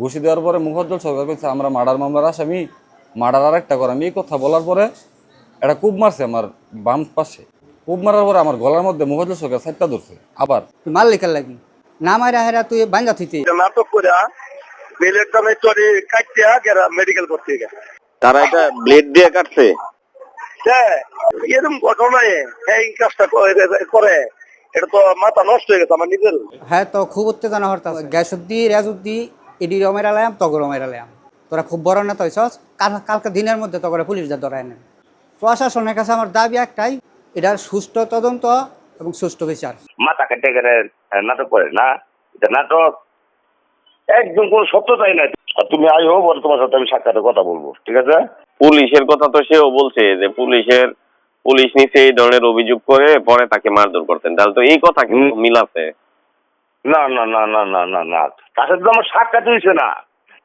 ঘুষি দেওয়ার পরে মুখজ্জল সরকার কইছে আমরা মার্ডার মামলার আসামি মার্ডার আর একটা করাম এই কথা বলার পরে একটা কূপ মারছে আমার বাম পাশে। কূপ মারার পরে আমার গলার মধ্যে মুখজ্জল সরকার সাইডটা ধরছে আবার। মাল লিখার লাগি? না মারা হেরা তুই বাঙ্গা থইতে। নাটক করে বেলের দামে গেরা মেডিকেল করতে গেছে। তারা এটা ব্লেড দিয়ে কাটছে? হ্যাঁ এরকম ঘটনায় এই কাজটা করে- করে। এটা তো মাথা নষ্ট হয়ে গেছে আমার নিজের। হ্যাঁ তো খুব উত্তেজনা হরতা গ্যাসুদ্দি রেজুদ্দি ইডি রমের আলায়াম তগর রমের আলায়াম। তোরা খুব বড় নেতা হইছস কাল কালকে দিনের মধ্যে তগরে পুলিশ যা ধরায় নেন। প্রশাসনের কাছে আমার দাবি একটাই এটার সুষ্ঠু তদন্ত এবং সুষ্ঠু বিচার। মাথা কেটে গেলে নাটক করে না? এটা নাটক? একদম কোনো সত্যতাই নাই। আর তুমি আই হোক আর তোমার সাথে আমি সাক্ষাতে কথা বলব ঠিক আছে? পুলিশের কথা তো সেও বলছে যে পুলিশের পুলিশ নিচে এই ধরনের অভিযোগ করে পরে তাকে মারধর করতেন। তাহলে তো এই কথা কিন্তু মিল আছে। না না না না না না না। তার সাথে তো আমার সাক্ষাৎ হয়েছে না।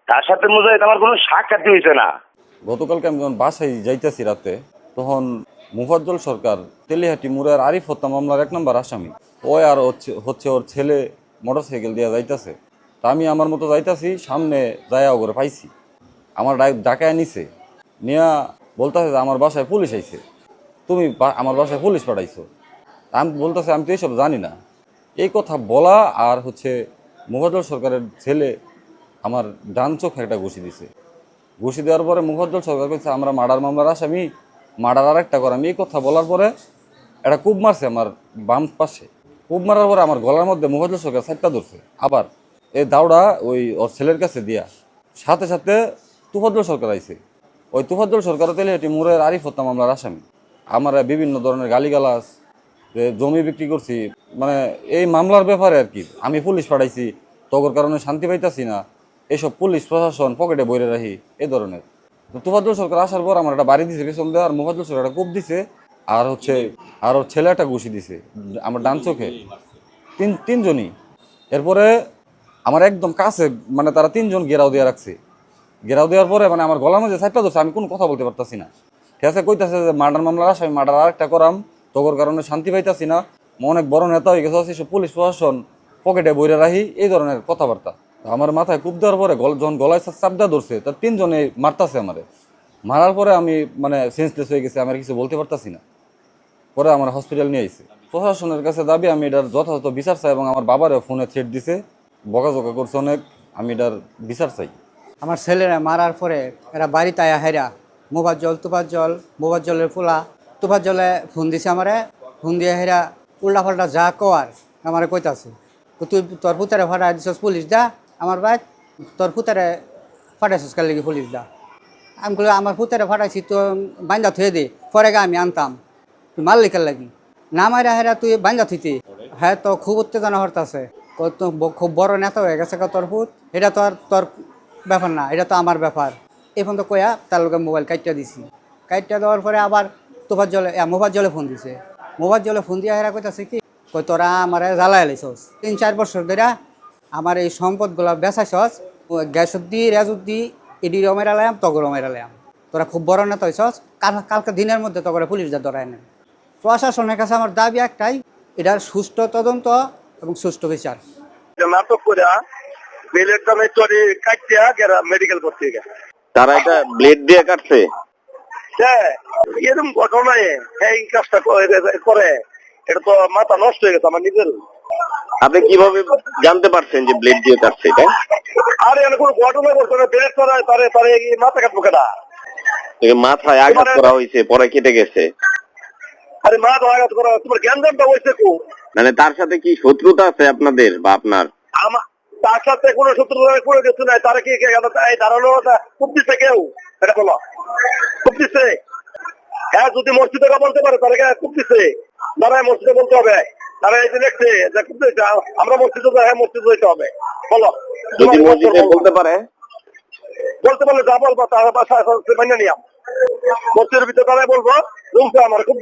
তার সাথে মুজাহিদ আমার কোনো সাক্ষাৎ হয়েছে না। গতকালকে আমি যখন বাসায় যাইতেছি রাতে, তখন মুফাজ্জল সরকার তেলিহাটি মুরার আরিফ হত্যা মামলার এক নম্বর আসামি। ওই আর হচ্ছে ওর ছেলে মোটরসাইকেল দিয়ে যাইতাছে। তা আমি আমার মতো যাইতাছি, সামনে যায়া করে পাইছি। আমার ডাক- ডাকায় নিছে। নিয়া বলতেছে যে আমার বাসায় পুলিশ আইছে। তুমি আমার বাসায় পুলিশ পাঠাইছো। আমি বলতেছে, আমি তো এইসব জানি না। এই কথা বলা আর হচ্ছে মুফাজ্জল সরকারের ছেলে আমার ডান চোখে একটা ঘুষি দিছে। ঘুষি দেওয়ার পরে মুখজ্জল সরকার কইছে, আমরা মার্ডার মামলার আসামি, মার্ডার আর একটা করাম এই কথা বলার পরে একটা কূপ মারছে আমার বাম পাশে। কূপ মারার পরে আমার গলার মধ্যে মুখজ্জল সরকার সাইডটা ধরছে। আবার এই দাউড়া ওই ওর ছেলের কাছে দিয়া সাথে সাথে তুফাজ্জল সরকার আইছে। ওই তুফাজ্জল সরকার এটি মুরের আরিফ হত্যা মামলার আসামি। আমার বিভিন্ন ধরনের গালিগালাজ যে জমি বিক্রি করছি মানে এই মামলার ব্যাপারে আর কি। আমি পুলিশ পাঠাইছি, তগর কারণে শান্তি পাইতাছি না। এইসব পুলিশ প্রশাসন পকেটে বইরে রাখি এই ধরনের। তো তুফাজ্জল সরকার আসার পর আমার একটা বাড়ি দিছে, পেছন দিয়ে আর মুফাজ্জল সরকার একটা কূপ দিছে, আর হচ্ছে, আর ছেলে একটা ঘুষি দিছে, আমার ডান চোখে। তিন, তিনজনই। এরপরে আমার একদম কাছে মানে তারা তিনজন গেরাও দিয়ে রাখছে। গেরাও দেওয়ার পরে মানে আমার গলার মধ্যে সাইডটা ধরছে, আমি কোনো কথা বলতে পারতাছি না। ঠিক আছে, কইতাছে যে মার্ডার মামলার আসামি, মার্ডার আরেকটা করাম। তোর কারণে শান্তি পাইতাছি না। অনেক বড় নেতা হয়ে গেছে সব পুলিশ প্রশাসন পকেটে বইরে রাখি, এই ধরনের কথাবার্তা। আমার মাথায় কূপ দেওয়ার পরে যখন গলায় চাপ দেওয়া ধরছে তার তিনজনে মারতাছে আমারে। মারার পরে আমি মানে সেন্সলেস হয়ে গেছি, আমার কিছু বলতে পারতাছি না। পরে আমার হসপিটাল নিয়ে আইছে। প্রশাসনের কাছে দাবি, আমি এটার যথাযথ বিচার চাই এবং আমার বাবারও ফোনে থ্রেট দিছে। বকাঝকা করছে অনেক, আমি এটার বিচার চাই। আমার ছেলেরা মারার পরে এরা বাড়িতে আয়া হেরা মোবার জল তুপার জল মোবার জলের ফুলা তুপার জলে ফোন দিছে আমারে। ফোন দিয়ে হেরা উল্টা পাল্টা যা কওয়ার আমারে কইতাছে। তুই তোর পুতারে ফাটা দিছস পুলিশ দা, আমার ভাই তোর পুতারে ফাটাইছিস কাল লাগি পুলিশ দা? আমি বলি আমার পুতারে ফাটাইছি, তো বান্ধা থুয়ে দে, পরে গা আমি আনতাম। তুই মাল লিখার লাগি? না মারা হেরা তুই বান্ধা থুইতে? হ্যাঁ তো খুব উত্তেজনা হরতাছে। খুব বড় নেতা হয়ে গেছে তোর পুত। এটা তো আর তোর ব্যাপার না, এটা তো আমার ব্যাপার। এখন তো কয়া তার লোকে মোবাইল কাইটটা দিছি। কাইটটা দেওয়ার পরে আবার তোফার জলে মোবাইল জলে ফোন দিছে। মোবাইল জলে ফোন দিয়ে হেরা কইতাছে কি কই তোরা আমার জ্বালাই লাইছস। তিন চার বছর ধরে আমার এই সম্পদগুলো বেচাইছস গ্যাসুদ্দি রেজুদ্দি ইডি রমের আলায়াম তগর রমের আলায়াম তোরা খুব বড় নেতা হইছস কাল কালকে দিনের মধ্যে তগরে পুলিশ যা ধরায় নেন। প্রশাসনের কাছে আমার দাবি একটাই এটার সুষ্ঠু তদন্ত এবং সুষ্ঠু বিচার। নাটক করে বেলের কাটতে মেডিকেল করতে তারা এটা ব্লেড দিয়ে কাটছে। হ্যাঁ এরকম ঘটনায় এই কাজটা করে- করে এটা তো মাথা নষ্ট হয়ে গেছে আমার নিজের। আপনি কীভাবে জানতে পারছেন যে ব্লেড দিয়ে কাটছে এটা? আরে এখানে কোনো ঘটনা করছে না বেলের তারা তারে তারে মাথা কাটবো একে মাথায় আঘাত করা হয়েছে পরে কেটে গেছে। আরে মাথা আঘাত করা তোমার জ্ঞান দানটা হয়েছে কো? মানে তার সাথে কি শত্রুতা আছে আপনাদের বা আপনার? আমার তার সাথে কোনো শত্রু করে কিছু নাই। তারা কি কে গেল এই দাঁড়ানো খুব দিচ্ছে কেউ? এটা বলো। খুব দিচ্ছে হ্যাঁ যদি মসজিদে বলতে পারে তারা খুব দিচ্ছে দাঁড়ায় মসজিদে বলতে হবে। তারা এই যে দেখছে যে আমরা মসজিদে যাই, হ্যাঁ মসজিদে যেতে হবে। বলো। যদি মসজিদে বলতে পারে? বলতে পারলে যা বলব তার বাসা মেনে নিয়াম মসজিদের ভিতরে তারাই বলব রুমটা আমার খুব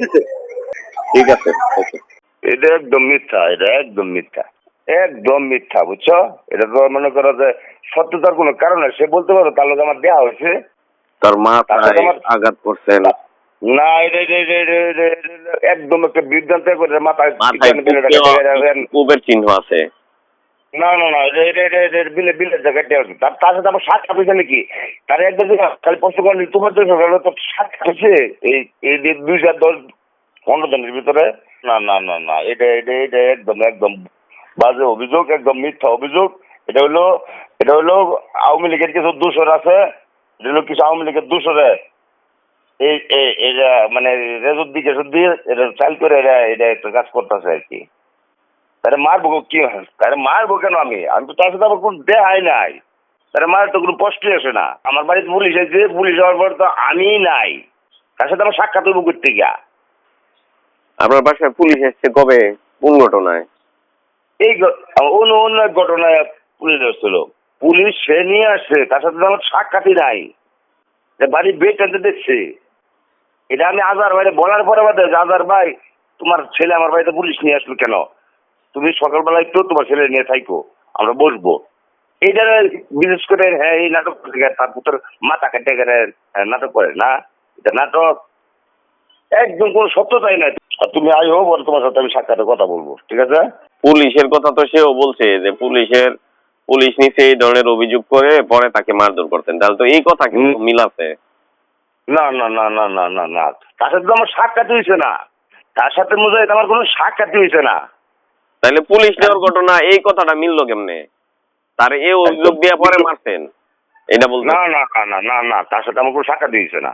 ঠিক আছে। এটা একদম মিথ্যা এটা একদম মিথ্যা। একদম মিথ্যা বুঝছ এটা তো মনে করো যে সত্যতার কোনো কারণ সে বলতে পারো তার লোক আমার দেওয়া হয়েছে তার তারপরে আঘাত করছেন না এটা একদম একটা বিভ্রান্ত করে মাথায়। কুপের চিহ্ন আছে না না না এটা বিলে জায়গাটা আছে তার তার সাথে আমার সাত নাকি তার একদম খালি প্রশ্ন করেন তোমার তো সকালে তো সাত এই এই দুই চার দশ পনেরো দিনের ভিতরে না না না না এটা এটা এটা একদম একদম বাজে অভিযোগ, একদম মিথ্যা অভিযোগ। এটা হলো এটা হলো আওয়ামী লীগের কিছু দূষর আছে, এটা হলো কিছু আওয়ামী লীগের দূষরে। এই এটা মানে রেজুদ্দি কেসুদ্দি এটা চাল করে এরা এটা একটা কাজ করতেছে আর কি। তারে মারবো কি তারে মারবো কেন আমি? আমি তো তার সাথে আমার কোনো দেহাই নাই। তারে মারার তো কোনো কষ্টই আসে না। আমার বাড়িতে পুলিশ আছে, পুলিশ হওয়ার পর তো আমি নাই। তার সাথে আমার সাক্ষাৎ করতে গিয়া আপনার বাসায় পুলিশ এসছে কবে? কোন ঘটনায় এই অন্য অন্য এক ঘটনায় পুলিশ এসেছিল পুলিশ সে নিয়ে আসছে তার সাথে আমার সাক্ষাৎই নাই। বাড়ি বেড আনতে দেখছে। এটা আমি আজার বাইরে বলার পরে বাদে আজার ভাই তোমার ছেলে আমার বাড়িতে পুলিশ নিয়ে আসলো কেন? তুমি সকালবেলা একটু তোমার ছেলে নিয়ে থাইকো আমরা বসবো। এইটা বিশেষ করে হ্যাঁ এই নাটক থেকে তার পুত্র মাথা কেটে গেলে হ্যাঁ, নাটক করে না? এটা নাটক। একদম কোনো সত্যতাই নাই আর তুমি আই হোক আর তোমার সাথে আমি সাক্ষাতে কথা বলব ঠিক আছে পুলিশের কথা তো সেও বলছে যে পুলিশের পুলিশ নিচে এই ধরনের অভিযোগ করে পরে তাকে মারধর করতেন তাহলে তো এই কথা কিন্তু হুম। না না না না না না না তার সাথে তো আমার সাক্ষাৎ হয়েছে না তার সাথে মুজাহিদ আমার কোনো সাক্ষাৎ হয়েছে না তাহলে পুলিশ নেওয়ার ঘটনা এই কথাটা মিললো কেমনে তার এই অভিযোগ দিয়ে পরে মারছেন এটা বলতে না না না না না তার সাথে আমার কোনো সাক্ষাৎ হয়েছে না